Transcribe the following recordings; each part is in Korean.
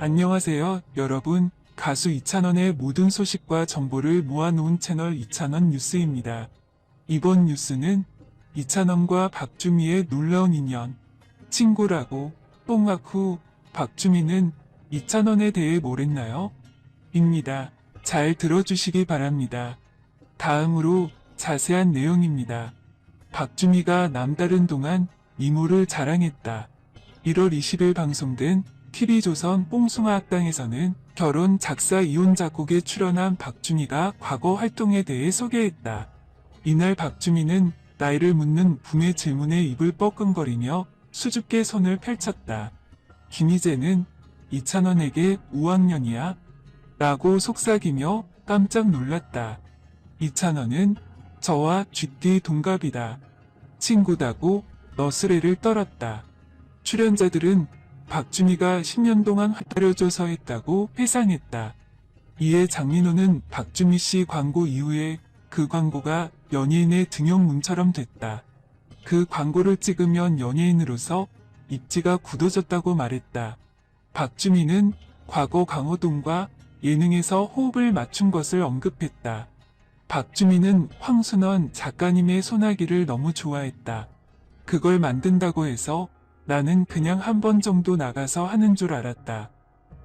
안녕하세요, 여러분. 가수 이찬원의 모든 소식과 정보를 모아놓은 채널 이찬원 뉴스입니다. 이번 뉴스는 이찬원과 박주미의 놀라운 인연, 친구라고 뽕학 후 박주미는 이찬원에 대해 뭘 했나요? 입니다. 잘 들어주시기 바랍니다. 다음으로 자세한 내용입니다. 박주미가 남다른 동안 미모를 자랑했다. 1월 20일 방송된 TV조선 뽕숭아 학당에서는 결혼 작사 이혼 작곡에 출연한 박주미가 과거 활동에 대해 소개했다. 이날 박주미는 나이를 묻는 붐의 질문에 입을 뻐끔거리며 수줍게 손을 펼쳤다. 김희재는 이찬원에게 5학년이야? 라고 속삭이며 깜짝 놀랐다. 이찬원은 저와 쥐띠 동갑이다. 친구다고 너스레를 떨었다. 출연자들은 박주미가 10년 동안 활달려줘서 했다고 회상했다. 이에 장민호는 박주미 씨 광고 이후에 그 광고가 연예인의 등용문처럼 됐다. 그 광고를 찍으면 연예인으로서 입지가 굳어졌다고 말했다. 박주미는 과거 강호동과 예능에서 호흡을 맞춘 것을 언급했다. 박주미는 황순원 작가님의 소나기를 너무 좋아했다. 그걸 만든다고 해서 나는 그냥 한 번 정도 나가서 하는 줄 알았다.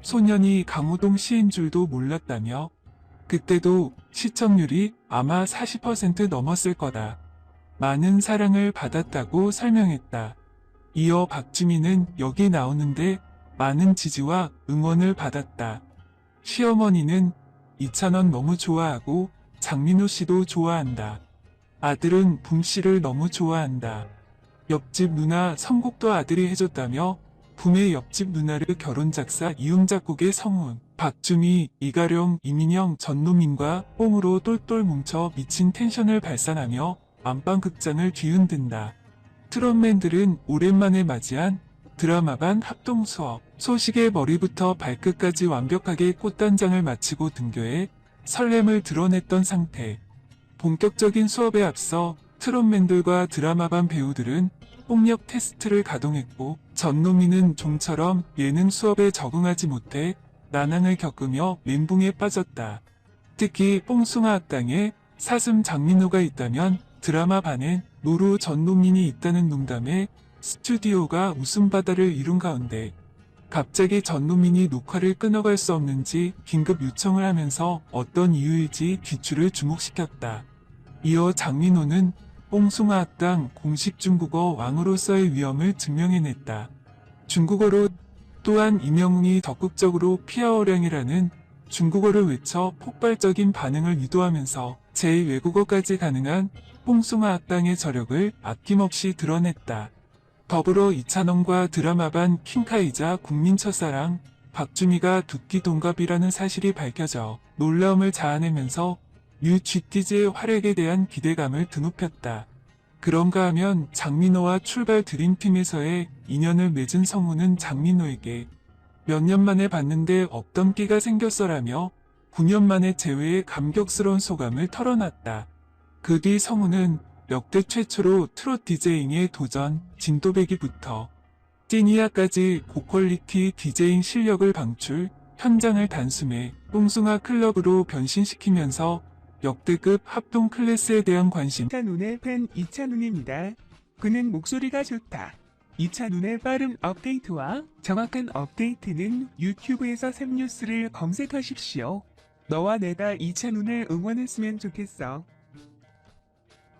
소년이 강호동 씨인 줄도 몰랐다며 그때도 시청률이 아마 40% 넘었을 거다. 많은 사랑을 받았다고 설명했다. 이어 박주미는 여기 나오는데 많은 지지와 응원을 받았다. 시어머니는 이찬원 너무 좋아하고 장민호 씨도 좋아한다. 아들은 붐 씨를 너무 좋아한다. 옆집 누나 선곡도 아들이 해줬다며 붐의 옆집 누나를 결혼 작사 이혼 작곡의 성훈, 박주미, 이가령, 이민영, 전노민과 뽕으로 똘똘 뭉쳐 미친 텐션을 발산하며 안방극장을 뒤흔든다. 트롯맨들은 오랜만에 맞이한 드라마 반 합동 수업, 소식의 머리부터 발끝까지 완벽하게 꽃단장을 마치고 등교해 설렘을 드러냈던 상태. 본격적인 수업에 앞서 트롯맨들과 드라마 반 배우들은 폭력 테스트를 가동했고 전노미는 좀처럼 예능 수업에 적응하지 못해 난항을 겪으며 멘붕에 빠졌다. 특히 뽕숭아 학당에 사슴 장민호가 있다면 드라마 반엔 노루 전노민이 있다는 농담에 스튜디오가 웃음바다를 이룬 가운데 갑자기 전노민이 녹화를 끊어갈 수 없는지 긴급 요청을 하면서 어떤 이유일지 귀추를 주목시켰다. 이어 장민호는 뽕숭아 학당 공식 중국어 왕으로서의 위엄을 증명해냈다. 중국어로 또한 임영웅이 적극적으로 피아어량이라는 중국어를 외쳐 폭발적인 반응을 유도하면서 제2외국어까지 가능한 뽕숭아 학당의 저력을 아낌없이 드러냈다. 더불어 이찬원과 드라마반 킹카이자 국민 첫사랑 박주미가 두끼 동갑이라는 사실이 밝혀져 놀라움을 자아내면서 뉴 GT즈의 활약에 대한 기대감을 드높였다. 그런가 하면 장민호와 출발 드림팀에서의 인연을 맺은 성우는 장민호에게 몇 년 만에 봤는데 없던 끼가 생겼어라며 9년 만에 재회에 감격스러운 소감을 털어놨다. 그 뒤 성우는 역대 최초로 트롯 디제잉에 도전, 진도배기부터 찌니아까지 고퀄리티 디제잉 실력을 방출, 현장을 단숨에 뽕숭아 클럽으로 변신시키면서 역대급 합동 클래스에 대한 관심 이찬훈의 팬 이찬훈입니다. 그는 목소리가 좋다. 이찬훈의 빠른 업데이트와 정확한 업데이트는 유튜브에서 샘뉴스를 검색하십시오. 너와 내가 이찬훈을 응원했으면 좋겠어.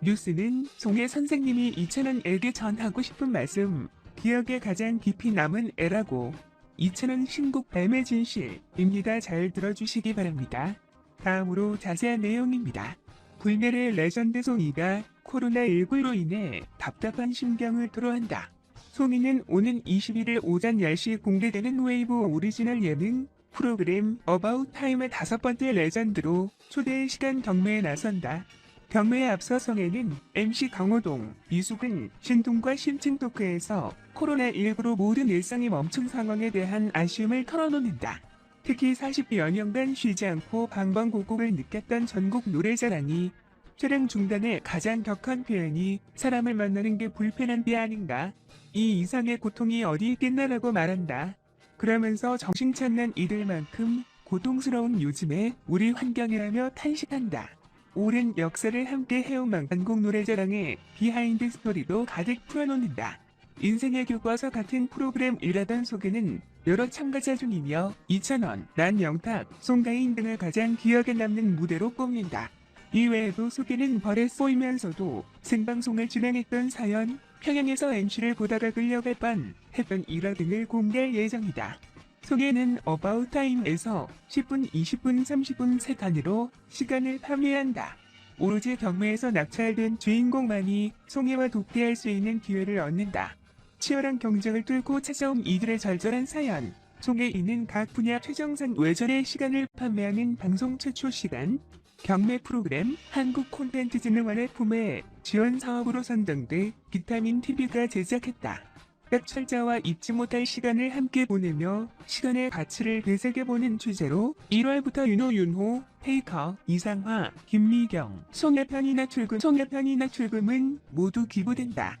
뉴스는 송혜 선생님이 이찬훈에게 전하고 싶은 말씀, 기억에 가장 깊이 남은 애라고. 이찬훈 신곡 뱀의 진실입니다. 잘 들어주시기 바랍니다. 다음으로 자세한 내용입니다. 불멸의 레전드 송이가 코로나19로 인해 답답한 심경을 토로한다. 송이는 오는 21일 오전 10시 공개되는 웨이브 오리지널 예능 프로그램 어바웃 타임의 다섯 번째 레전드로 초대의 시간 경매에 나선다. 경매에 앞서 성에는 MC 강호동, 이수근, 신동과 심층 토크에서 코로나19로 모든 일상이 멈춘 상황에 대한 아쉬움을 털어놓는다. 특히 40여 년간 쉬지 않고 방방곡곡을 느꼈던 전국 노래자랑이 촬영 중단의 가장 격한 표현이 사람을 만나는 게 불편한 게 아닌가. 이 이상의 고통이 어디 있겠나라고 말한다. 그러면서 정신 차는 이들만큼 고통스러운 요즘에 우리 환경이라며 탄식한다. 오랜 역사를 함께 해온 망한국 노래자랑의 비하인드 스토리도 가득 풀어놓는다. 인생의 교과서 같은 프로그램 일하던 속에는 여러 참가자 중이며 이찬원, 난영탁, 송가인 등을 가장 기억에 남는 무대로 꼽는다. 이외에도 소개는 벌에 쏘이면서도 생방송을 진행했던 사연, 평양에서 MC를 보다가 끌려갈 뻔 했던 일화 등을 공개할 예정이다. 소개는 어바웃 타임에서 10분, 20분, 30분 세 단위로 시간을 판매한다. 오로지 경매에서 낙찰된 주인공만이 송해와 독대할 수 있는 기회를 얻는다. 치열한 경쟁을 뚫고 찾아온 이들의 절절한 사연. 속에 있는 각 분야 최정상 외전의 시간을 판매하는 방송 최초 시간. 경매 프로그램 한국콘텐츠진흥원의 품에 지원 사업으로 선정돼 비타민 TV가 제작했다. 딱 철자와 잊지 못할 시간을 함께 보내며 시간의 가치를 되새겨보는 주제로 1월부터 윤호 윤호, 페이커, 이상화, 김미경, 송혜편이나 출금, 송혜편이나 출금은 모두 기부된다.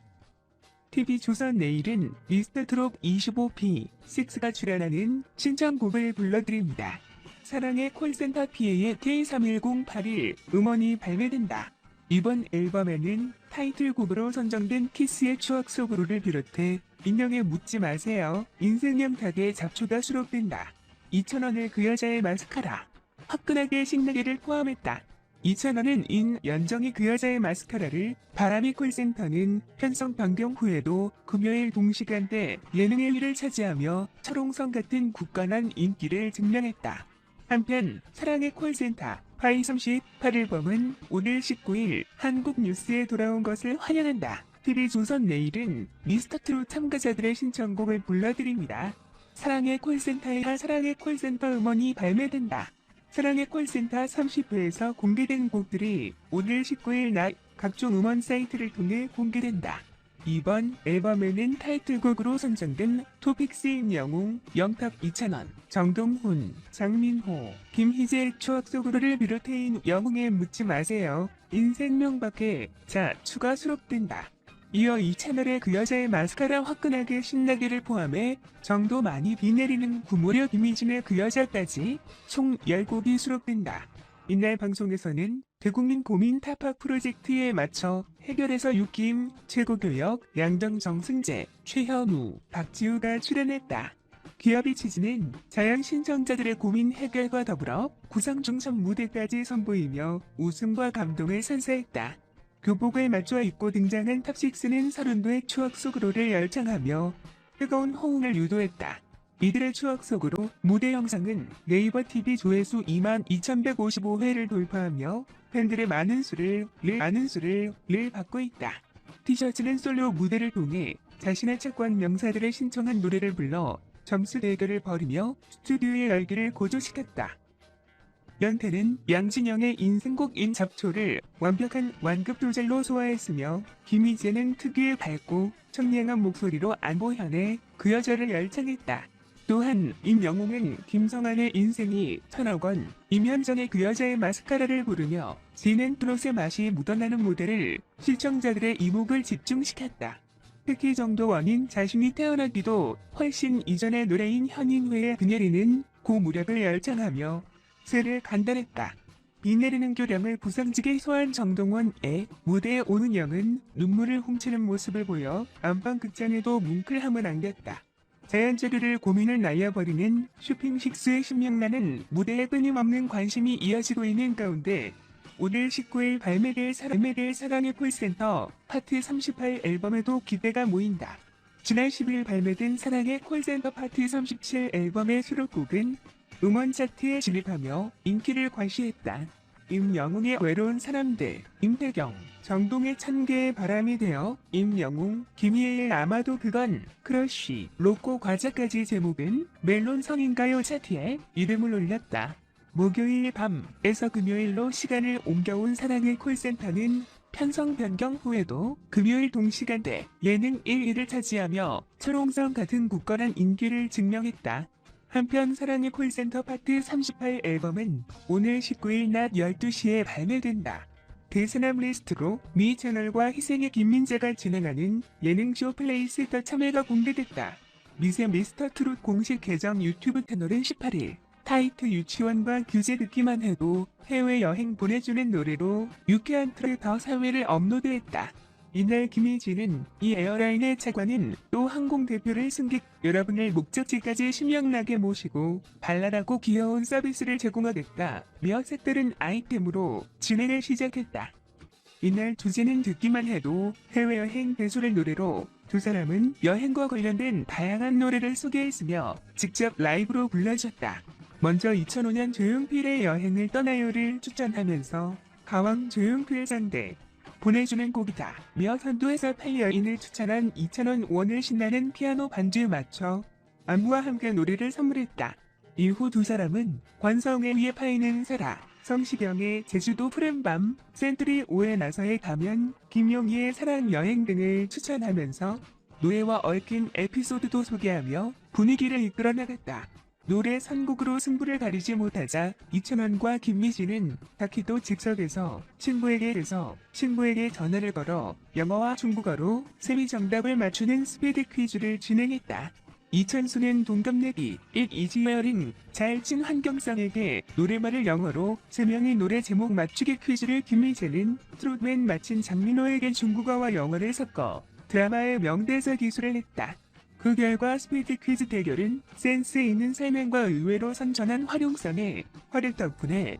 TV조선 내일은 미스터트롯 25P 6가 출연하는 신청곡을 불러드립니다. 사랑의 콜센터 PA의 K31081 음원이 발매된다. 이번 앨범에는 타이틀곡으로 선정된 키스의 추억 속으로를 비롯해 인형에 묻지 마세요. 인생형 탁의 잡초가 수록된다. 2,000원을 그 여자의 마스카라. 화끈하게 신나게를 포함했다. 2,000원은 인 연정이 그 여자의 마스카라를 바람이 콜센터는 편성 변경 후에도 금요일 동시간대 예능의 1위를 차지하며 철옹성 같은 굳건한 인기를 증명했다. 한편 사랑의 콜센터 파이 38일범은 오늘 19일 한국 뉴스에 돌아온 것을 환영한다. TV조선 내일은 미스터트롯 참가자들의 신청곡을 불러드립니다. 사랑의 콜센터의 사랑의 콜센터 음원이 발매된다. 사랑의 콜센터 30회에서 공개된 곡들이 오늘 19일 낮 각종 음원 사이트를 통해 공개된다. 이번 앨범에는 타이틀곡으로 선정된 토픽스인 영웅, 영탁 이찬원, 정동훈, 장민호, 김희재 추억 속으로를 비롯해 영웅에 묻지 마세요. 인생명밖에 자 추가 수록된다. 이어 이 채널에 그 여자의 마스카라 화끈하게 신나게를 포함해 정도 많이 비 내리는 구모력 이미진의 그 여자까지 총 10곡이 수록된다. 이날 방송에서는 대국민 고민 타파 프로젝트에 맞춰 해결해서 육김, 최고교역, 양정 정 승재, 최현우, 박지우가 출연했다. 기업이 취지는 자연 신청자들의 고민 해결과 더불어 구상 중선 무대까지 선보이며 웃음과 감동을 선사했다. 교복을 맞춰 입고 등장한 탑식스는 서른도의 추억 속으로를 열창하며 뜨거운 호응을 유도했다. 이들의 추억 속으로 무대 영상은 네이버 TV 조회수 2만 2155회를 돌파하며 팬들의 많은 수를 를 많은 수를 를 받고 있다. 티셔츠는 솔로 무대를 통해 자신의 채권 명사들의 신청한 노래를 불러 점수 대결을 벌이며 스튜디오의 열기를 고조시켰다. 연태는 양진영의 인생곡인 잡초를 완벽한 완급 조절로 소화했으며 김희재는 특유의 밝고 청량한 목소리로 안보현의 그 여자를 열창했다. 또한 임영웅은 김성환의 인생이 천억 원, 임현정의 그 여자의 마스카라를 부르며 진앤트롯의 맛이 묻어나는 무대를 시청자들의 이목을 집중시켰다. 특히 정도원인 자신이 태어나기도 훨씬 이전의 노래인 현인회의 그녀리는 고무력을 열창하며 세를 간단했다. 비 내리는 교량을 부상지게 소환 정동원의 무대에 오는 영은 눈물을 훔치는 모습을 보여 안방극장에도 뭉클함을 안겼다. 자연재료를 고민을 날려버리는 쇼핑식스의 신명나는 무대에 끊임없는 관심이 이어지고 있는 가운데 오늘 19일 발매될 사- 발매될 사랑의 콜센터 파트 38 앨범에도 기대가 모인다. 지난 10일 발매된 사랑의 콜센터 파트 37 앨범의 수록곡은 음원 차트에 진입하며 인기를 과시했다. 임영웅의 외로운 사람들, 임태경, 정동의 천 개의 바람이 되어 임영웅, 김희애의 아마도 그건, 크러쉬, 로꼬 과자까지 제목은 멜론 성인가요 차트에 이름을 올렸다. 목요일 밤에서 금요일로 시간을 옮겨온 사랑의 콜센터는 편성 변경 후에도 금요일 동시간대 예능 1위를 차지하며 철옹성 같은 굳건한 인기를 증명했다. 한편 사랑의 콜센터 파트 38 앨범은 오늘 19일 낮 12시에 발매된다. 대세남 리스트로 미 채널과 희생의 김민재가 진행하는 예능쇼 플레이스터 참여가 공개됐다. 미세 미스터 트롯 공식 계정 유튜브 채널은 18일 타이트 유치원과 규제 듣기만 해도 해외여행 보내주는 노래로 유쾌한 트랙 더 3회를 업로드했다. 이날 김희진은 이 에어라인의 차관인 또 항공 대표를 승객 여러분을 목적지까지 신명나게 모시고 발랄하고 귀여운 서비스를 제공하겠다. 며 색다른 아이템으로 진행을 시작했다. 이날 주제는 듣기만 해도 해외여행 배수를 노래로 두 사람은 여행과 관련된 다양한 노래를 소개했으며 직접 라이브로 불러줬다. 먼저 2005년 조용필의 여행을 떠나요를 추천하면서 가왕 조용필 상대 보내주는 곡이다. 며 선도에서 팔려인을 추천한 2,000원 원을 신나는 피아노 반주에 맞춰 안무와 함께 노래를 선물했다. 이후 두 사람은 관성에 위에 파이는 사라, 성시경의 제주도 푸른밤, 센트리 오해 나서의 가면, 김용희의 사랑 여행 등을 추천하면서 노래와 얽힌 에피소드도 소개하며 분위기를 이끌어 나갔다. 노래 선곡으로 승부를 가리지 못하자 이천원과 김미진은 다키도 즉석에서 친구에게 해서 친구에게 전화를 걸어 영어와 중국어로 세미 정답을 맞추는 스피드 퀴즈를 진행했다. 이천수는 동갑내기 1 이지열인 잘친 환경성에게 노래말을 영어로 세 명의 노래 제목 맞추기 퀴즈를 김미재는 트롯맨 마친 장민호에게 중국어와 영어를 섞어 드라마의 명대사 기술을 했다. 그 결과 스피드 퀴즈 대결은 센스 있는 설명과 의외로 선전한 활용성에 활약 덕분에